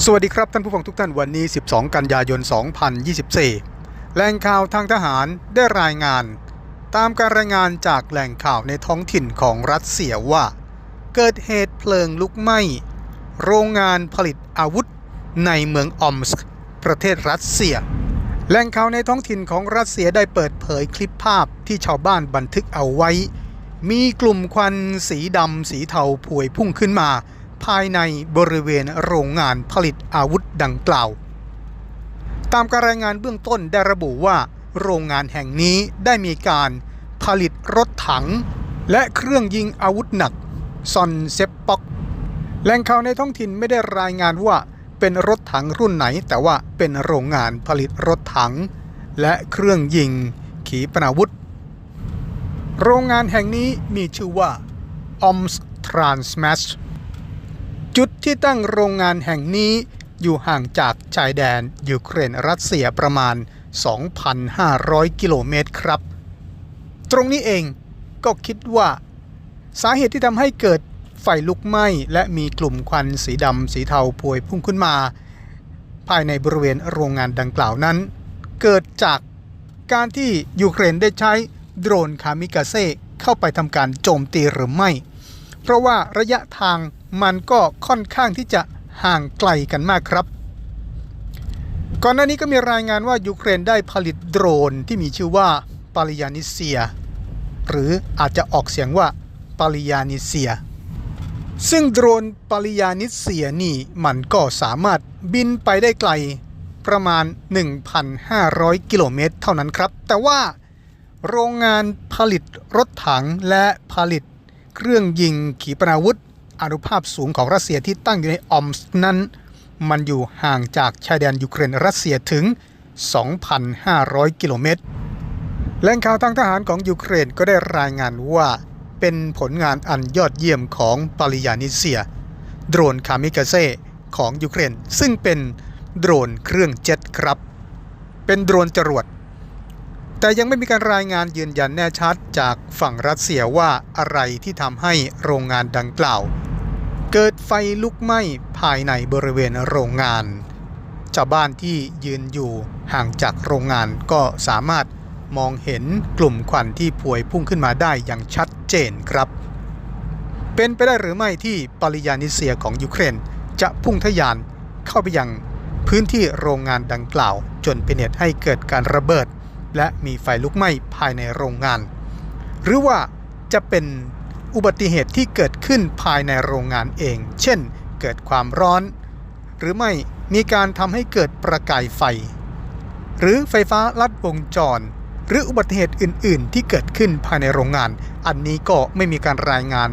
สวัสดีครับท่านผู้ฟังทุกท่านวันนี้ 12 กันยายน 2024 แหล่งข่าวทางทหารได้รายงาน ตามการรายงานจากแหล่งข่าวในท้องถิ่นของรัสเซียว่า เกิดเหตุเพลิงลุกไหม้ โรงงานผลิตอาวุธในเมืองออมสก์ประเทศรัสเซีย แหล่งข่าวในท้องถิ่นของรัสเซียได้เปิดเผยคลิปภาพที่ชาวบ้านบันทึกเอาไว้ มีกลุ่มควันสีดำสีเทาพวยพุ่งขึ้นมา ภายในบริเวณโรงงานผลิตอาวุธดังกล่าว ตามการรายงานเบื้องต้นได้ระบุว่า โรงงานแห่งนี้ได้มีการผลิตรถถัง และเครื่องยิงอาวุธหนักซอนเซปป็อกแหล่งข่าวในท้องถิ่นไม่ได้รายงานว่าเป็นรถถังรุ่นไหน แต่ว่าเป็นโรงงานผลิตรถถัง และเครื่องยิงขีปนาวุธ โรงงานแห่งนี้มีชื่อว่า OMS Transmash จุดที่ตั้งโรงงานแห่งนี้อยู่ห่างจากชายแดนยูเครนรัสเซียประมาณ 2,500 กิโลเมตรครับ ตรงนี้เองก็คิดว่า สาเหตุที่ทำให้เกิดไฟลุกไหม้และมีกลุ่มควันสีดำสีเทาพวยพุ่งขึ้นมา ภายในบริเวณโรงงานดังกล่าวนั้น เกิดจากการที่ยูเครนได้ใช้โดรนคามิกาเซ่เข้าไปทำการโจมตีหรือไม่ เพราะว่าระยะทาง มันก็ค่อนข้างที่จะห่างไกลกันมากครับ ก่อนหน้านี้ก็มีรายงานว่ายูเครนได้ผลิตโดรนที่มีชื่อว่าปาริยานิเซีย หรืออาจจะออกเสียงว่าปาริยานิเซีย ซึ่งโดรนปาริยานิเซียนี่มันก็สามารถบินไปได้ไกลประมาณ 1,500 กิโลเมตรเท่านั้นครับ แต่ว่าโรงงานผลิตรถถังและผลิตเครื่องยิงขีปนาวุธ อนุภาพสูงของรัสเซียที่ตั้งอยู่ในออมส์นั้น มันอยู่ห่างจากชายแดนยูเครนรัสเซียถึง 2,500 กิโลเมตรแหล่งข่าวทางทหารของยูเครนก็ได้รายงานว่า เป็นผลงานอันยอดเยี่ยมของปาริยานิเซีย โดรนคามิกาเซ่ของยูเครน ซึ่งเป็นโดรนเครื่องเจ็ตครับ เป็นโดรนจรวด แต่ยังไม่มีการรายงานยืนยันแน่ชัดจากฝั่งรัสเซียว่าอะไรที่ทำให้โรงงานดังกล่าว เกิดไฟลุกไหม้ภายในบริเวณโรงงาน ชาวบ้านที่ยืนอยู่ห่างจากโรงงานก็สามารถมองเห็นกลุ่มควันที่พวยพุ่งขึ้นมาได้อย่างชัดเจนครับ เป็นไปได้หรือไม่ที่ปริยานิเซียของยูเครนจะพุ่งทะยานเข้าไปยังพื้นที่โรงงานดังกล่าว จนเป็นเหตุให้เกิดการระเบิด และมีไฟลุกไหม้ภายในโรงงาน หรือว่าจะเป็น อุบัติเหตุที่เกิดขึ้นภายในโรงงานเอง เช่น เกิดความร้อน หรือไม่มีการทำให้เกิดประกายไฟ หรือไฟฟ้าลัดวงจร หรืออุบัติเหตุอื่น ๆ ที่เกิดขึ้นภายในโรงงาน อันนี้ก็ไม่มีการรายงาน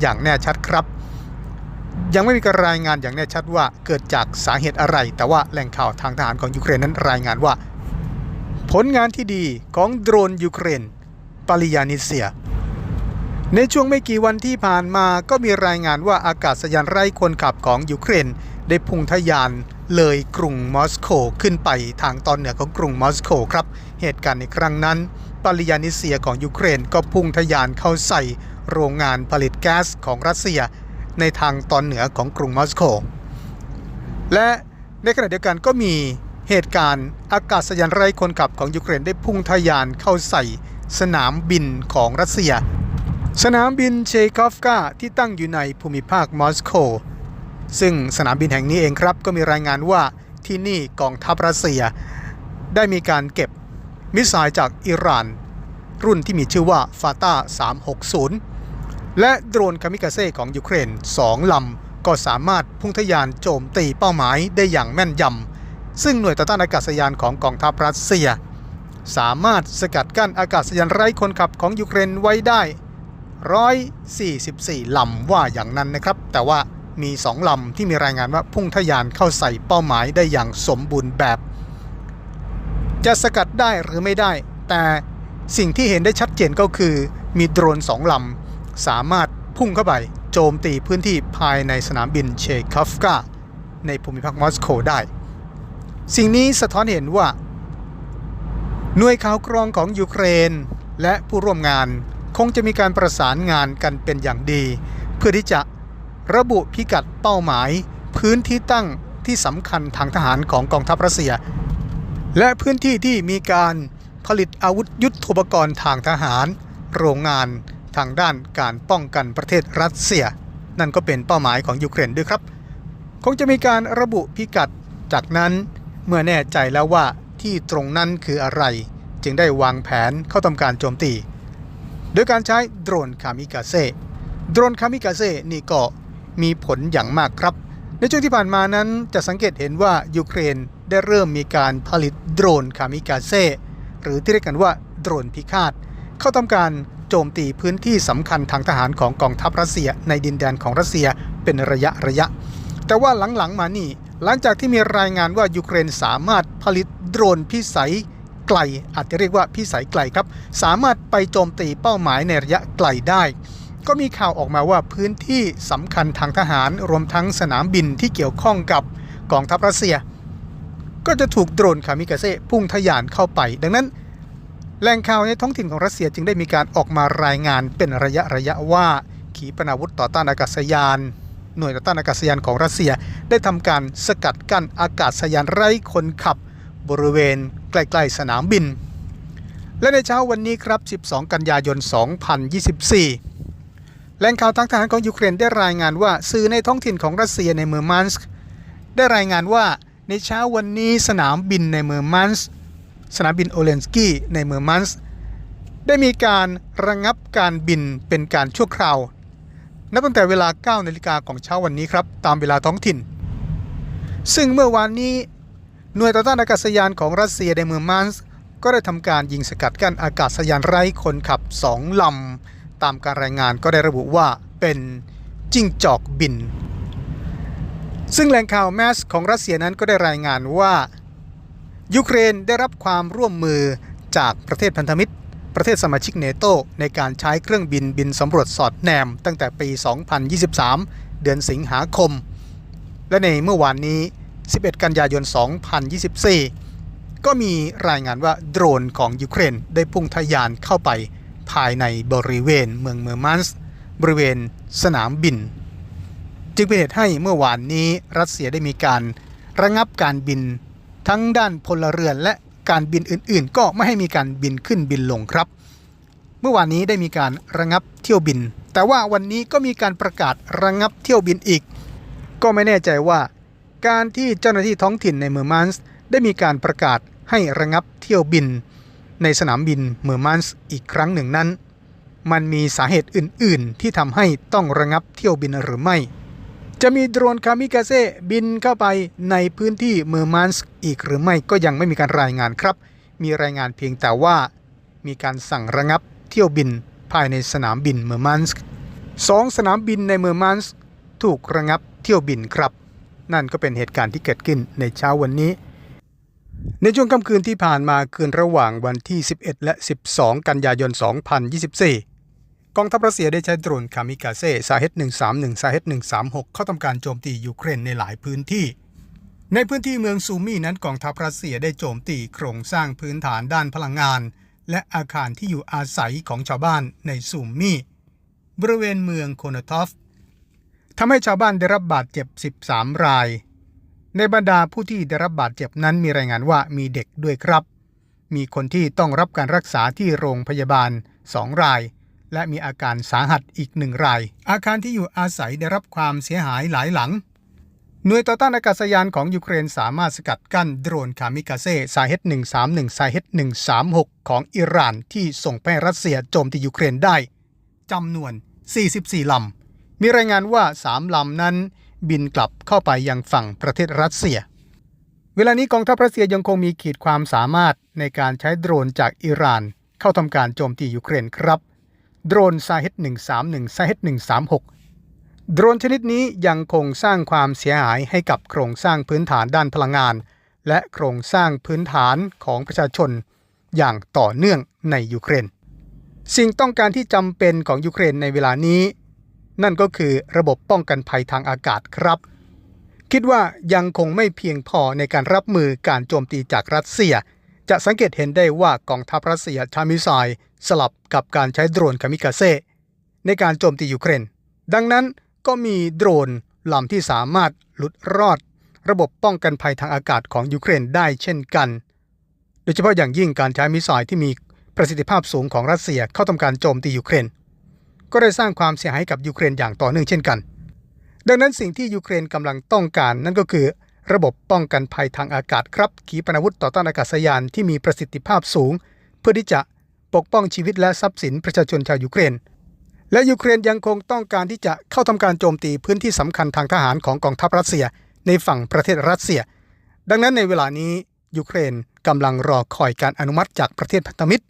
อย่างแน่ชัดครับ ยังไม่มีการรายงานอย่างแน่ชัดว่าเกิดจากสาเหตุอะไร แต่ว่าแหล่งข่าวทางทหารของยูเครนนั้นรายงานว่า ผลงานที่ดีของโดรนยูเครนปาริยานิเซีย ในช่วงไม่กี่วันที่ผ่านมาก็มีรายงานว่าอากาศยานไร้คนขับของยูเครน ได้พุ่งทะยานเลยกรุงมอสโกขึ้นไปทางตอนเหนือของกรุงมอสโกครับ เหตุการณ์ในครั้งนั้นปริยานิเซียของยูเครนก็พุ่งทะยานเข้าใส่โรงงานผลิตแก๊สของรัสเซีย ในทางตอนเหนือของกรุงมอสโก และในขณะเดียวกันก็มีเหตุการณ์อากาศยานไร้คนขับของยูเครนได้พุ่งทะยานเข้าใส่สนามบินของรัสเซีย สนามบินเชคอฟกาที่ตั้งอยู่ในภูมิภาคมอสโก ซึ่งสนามบินแห่งนี้เองครับ ก็มีรายงานว่าที่นี่กองทัพรัสเซีย ได้มีการเก็บมิสไซล์จากอิหร่าน รุ่นที่มีชื่อว่าฟาตา360 และโดรนคามิกาเซ่ของยูเครน 2 ลำ ก็สามารถพุ่งทะยานโจมตีเป้าหมายได้อย่างแม่นยำ ซึ่งหน่วยต่อต้านอากาศยานของกองทัพรัสเซีย สามารถสกัดกั้นอากาศยานไร้คนขับของยูเครนไว้ได้ 144 ลำว่าอย่างนั้นนะครับ แต่ว่ามี 2 ลำที่มีรายงานว่าพุ่งทะยานเข้าใส่เป้าหมายได้อย่างสมบูรณ์แบบ จะสกัดได้หรือไม่ได้ แต่สิ่งที่เห็นได้ชัดเจนก็คือมีโดรน2ลำ สามารถพุ่งเข้าไปโจมตีพื้นที่ภายในสนามบินเชคอฟกาในภูมิภาคมอสโกได้ สิ่งนี้สะท้อนเห็นว่า หน่วยข่าวกรองของยูเครน และผู้ร่วมงาน คงจะมีการประสานงานกันเป็นอย่างดี เพื่อที่จะระบุพิกัดเป้าหมาย พื้นที่ตั้งที่สำคัญทางทหารของกองทัพรัสเซีย และพื้นที่ที่มีการผลิตอาวุธยุทโธปกรณ์ทางทหาร โรงงานทางด้านการป้องกันประเทศรัสเซีย นั่นก็เป็นเป้าหมายของยูเครนด้วยครับ คงจะมีการระบุพิกัดจากนั้นเมื่อแน่ใจแล้วว่าที่ตรงนั้นคืออะไร จึงได้วางแผนเข้าทำการโจมตี โดยการใช้โดรนคามิกาเซ่โดรนคามิกาเซ่นี่ก็มีผลอย่างมากครับ ในช่วงที่ผ่านมานั้นจะสังเกตเห็นว่ายูเครนได้เริ่มมีการผลิตโดรนคามิกาเซ่หรือที่เรียกกันว่าโดรนพิฆาต เข้าทำการโจมตีพื้นที่สำคัญทางทหารของกองทัพรัสเซียในดินแดนของรัสเซียเป็นระยะระยะ แต่ว่าหลังๆมานี่หลังจากที่มีรายงานว่ายูเครนสามารถผลิตโดรนพิสัย ไกล อาจจะเรียกว่าพิสัยไกลครับ สามารถไปโจมตีเป้าหมายในระยะไกลได้ ก็มีข่าวออกมาว่าพื้นที่สำคัญทางทหารรวมทั้งสนามบินที่เกี่ยวข้องกับกองทัพรัสเซีย ก็จะถูกโดรนคามิกาเซ่พุ่งทะยานเข้าไป ดังนั้นแหล่งข่าวในท้องถิ่นของรัสเซียจึงได้มีการออกมารายงานเป็นระยะระยะว่า ขีปนาวุธต่อต้านอากาศยาน หน่วยต่อต้านอากาศยานของรัสเซีย ได้ทำการสกัดกั้นอากาศยานไร้คนขับ บริเวณใกล้ๆสนามบิน และในเช้าวันนี้ครับ 12 กันยายน 2024 แหล่งข่าวทางทหารของยูเครนได้รายงานว่าสื่อในท้องถิ่นของรัสเซียในเมืองมันสก์ได้รายงานว่าในเช้าวันนี้สนามบินในเมืองมันสก์สนามบินโอเลนสกี้ในเมืองมันสก์ได้มีการระงงับการบินเป็นการชั่วคราว นับตั้งแต่เวลา 9 นาฬิกาของเช้าวันนี้ครับ ตามเวลาท้องถิ่น ซึ่งเมื่อวานนี้ หน่วยต่อต้านอากาศยานของรัสเซียในเมืองมันส์ก็ได้ทำการยิงสกัดกั้นอากาศยานไร้คนขับ2ลำ ตามการรายงานก็ได้ระบุว่าเป็นจิ้งจอกบิน ซึ่งแหล่งข่าวแมสของรัสเซียนั้นก็ได้รายงานว่า ยูเครนได้รับความร่วมมือจากประเทศพันธมิตร ประเทศสมาชิกเนโตในการใช้เครื่องบินบินสำรวจสอดแนมตั้งแต่ปี 2023 เดือนสิงหาคม และในเมื่อวานนี้ 11 กันยายน 2024 ก็มีรายงานว่าโดรนของยูเครนได้พุ่งทะยานเข้าไปภายในบริเวณเมืองเมอร์มันส์บริเวณสนามบิน จึงเป็นเหตุให้เมื่อวานนี้รัสเซียได้มีการระงับการบินทั้งด้านพลเรือนและการบินอื่นๆ ก็ไม่ให้มีการบินขึ้นบินลงครับ เมื่อวานนี้ได้มีการระงับเที่ยวบิน แต่ว่าวันนี้ก็มีการประกาศระงับเที่ยวบินอีก ก็ไม่แน่ใจว่า การที่เจ้าหน้าที่ท้องถิ่นในเมอร์มันส์ได้มีการประกาศให้ระงับเที่ยวบิน ในสนามบินเมอร์มันส์อีกครั้งหนึ่งนั้น มันมีสาเหตุอื่น ๆ ที่ทำให้ต้องระงับเที่ยวบินหรือไม่ จะมีโดรนคามิกาเซ่บินเข้าไปในพื้นที่เมอร์มันส์อีกหรือไม่ก็ยังไม่มีการรายงานครับ มีรายงานเพียงแต่ว่า มีการสั่งระงับเที่ยวบินภายในสนามบินเมอร์มันส์สองสนามบินในเมอร์มันส์ถูกระงับเที่ยวบินครับ นั่นก็เป็นเหตุการณ์ที่เกิดขึ้นในเช้าวันนี้ ในช่วงค่ำคืนที่ผ่านมาคืนระหว่างวันที่ 11 และ 12 กันยายน 2024 กองทัพรัสเซียได้ใช้โดรนคามิกาเซ่ซาเฮต131ซาเฮต136 เข้าทำการโจมตียูเครนในหลายพื้นที่ ในพื้นที่เมืองซูมี่นั้นกองทัพรัสเซียได้โจมตีโครงสร้างพื้นฐานด้านพลังงาน และอาคารที่อยู่อาศัยของชาวบ้านในซูมี่บริเวณเมืองโคนทอฟ ทำให้ชาวบ้านได้รับบาดเจ็บ 13 ราย ในบรรดาผู้ที่ได้รับบาดเจ็บนั้นมีรายงานว่ามีเด็กด้วยครับ มีคนที่ต้องรับการรักษาที่โรงพยาบาล 2 ราย และมีอาการสาหัสอีกหนึ่งราย อาคารที่อยู่อาศัยได้รับความเสียหายหลายหลังหน่วยต่อต้านอากาศยานของยูเครนสามารถสกัดกั้นโดรนคามิกาเซ่ซาเฮต131ซาเฮต136 ของอิหร่านที่ส่งไปรัสเซียโจมตียูเครนได้จำนวน 44 ลำ มีรายงานว่า3ลำนั้นบินกลับเข้าไปยังฝั่งประเทศรัสเซีย เวลานี้กองทัพรัสเซียยังคงมีขีดความสามารถในการใช้โดรนจากอิหร่าน เข้าทำการโจมตียูเครนครับ โดรนซาเฮต131ซาเฮต136 โดรนชนิดนี้ยังคงสร้างความเสียหายให้กับโครงสร้างพื้นฐานด้านพลังงาน และโครงสร้างพื้นฐานของประชาชน อย่างต่อเนื่องในยูเครน สิ่งต้องการที่จำเป็นของยูเครนในเวลานี้ นั่นก็คือระบบป้องกันภัยทางอากาศครับ คิดว่ายังคงไม่เพียงพอในการรับมือการโจมตีจากรัสเซีย จะสังเกตเห็นได้ว่ากองทัพรัสเซียใช้มิสไซล์สลับกับการใช้โดรนคามิกาเซในการโจมตียูเครน ดังนั้นก็มีโดรนลำที่สามารถหลุดรอด ระบบป้องกันภัยทางอากาศของยูเครนได้เช่นกัน โดยเฉพาะอย่างยิ่งการใช้มิสไซล์ที่มีประสิทธิภาพสูงของรัสเซียเข้าทำการโจมตียูเครน ก็ได้สร้างความเสียหายกับยูเครนอย่างต่อเนื่องเช่นกัน ดังนั้นสิ่งที่ยูเครนกำลังต้องการนั่นก็คือ ระบบป้องกันภัยทางอากาศครับ ขีปนาวุธต่อต้านอากาศยานที่มีประสิทธิภาพสูง เพื่อที่จะปกป้องชีวิตและทรัพย์สินประชาชนชาวยูเครน และยูเครนยังคงต้องการที่จะเข้าทำการโจมตีพื้นที่สำคัญทางทหารของกองทัพรัสเซีย ในฝั่งประเทศรัสเซีย ดังนั้นในเวลานี้ยูเครนกำลังรอคอยการอนุมัติจากประเทศพันธมิตร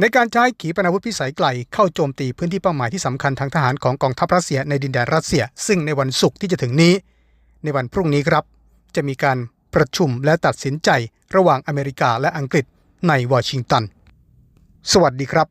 ในการใช้ขีปนาวุธพิสัยไกลเข้าโจมตีพื้นที่เป้าหมายที่สำคัญทางทหารของกองทัพรัสเซียในดินแดนรัสเซีย ซึ่งในวันศุกร์ที่จะถึงนี้ ในวันพรุ่งนี้ครับ จะมีการประชุมและตัดสินใจระหว่างอเมริกาและอังกฤษในวอชิงตัน สวัสดีครับ